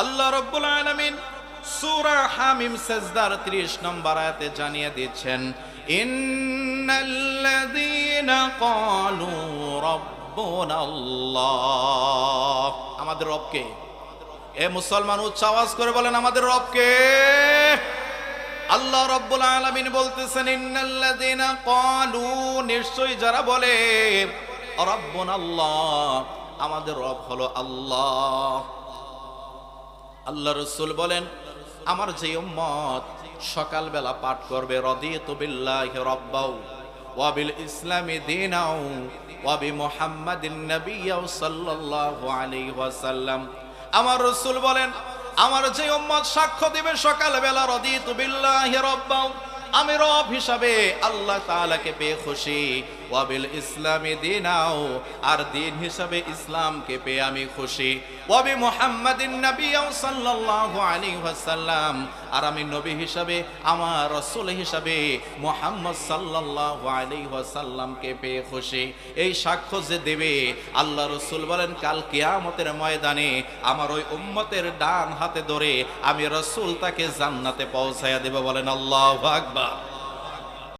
আল্লাহ রব্বুল আলমিন সূরা হামিম সেজদার 30 নম্বর আয়াতে জানিয়ে দিচ্ছেন আমাদের রবকে। এ মুসলমান উচ্চ আওয়াজ করে বলেন, আমাদের রবকে। আল্লাহ রব্বুল আলামিন বলতেছেন, ইন্নাল্লাযীনা ক্বালু। নিশ্চয়ই যারা বলে রব্বুনা আল্লাহ আমাদের রব হলো আল্লাহ। আল্লাহ রসুল বলেন, আমার যে উম্মত সকালবেলা পাঠ করবে, রদিতু বিল্লাহি রব্বাউ ওয়াবিল ইসলামি দীনাও ওয়াবি মোহাম্মদিন নাবিয়্যাও সাল্লাল্লাহু আলাইহি ওয়াসাল্লাম। আমার রসুল বলেন, আমার যে উম্মত সাক্ষ্য দিবে সকালবেলা, রদিতু বিল্লাহি রব্বাউ আমি রব হিসাবে আল্লাহ তাআলাকে পেয়ে খুশি ওয়াবিল ইসলামী দিনাও, আর দিন হিসাবে ইসলামকে পেয়ে আমি খুশি। ওয়াবি মুহাম্মাদিন নবিয়াও সাল্লাল্লাহু আলাইহি ওয়াসাল্লাম, আর আমি নবী হিসাবে, আমার রাসূল হিসাবে মুহাম্মদ সাল্লাল্লাহু আলাইহি ওয়াসাল্লামকে পেয়ে খুশি। এই সাক্ষ্য যে দেবে, আল্লাহ রসুল বলেন, কাল কিয়ামতের ময়দানে আমার ওই উম্মতের ডান হাতে ধরে আমি রসুল তাকে জান্নাতে পৌঁছায়া দেব বলেন আল্লাহু আকবার। বাবা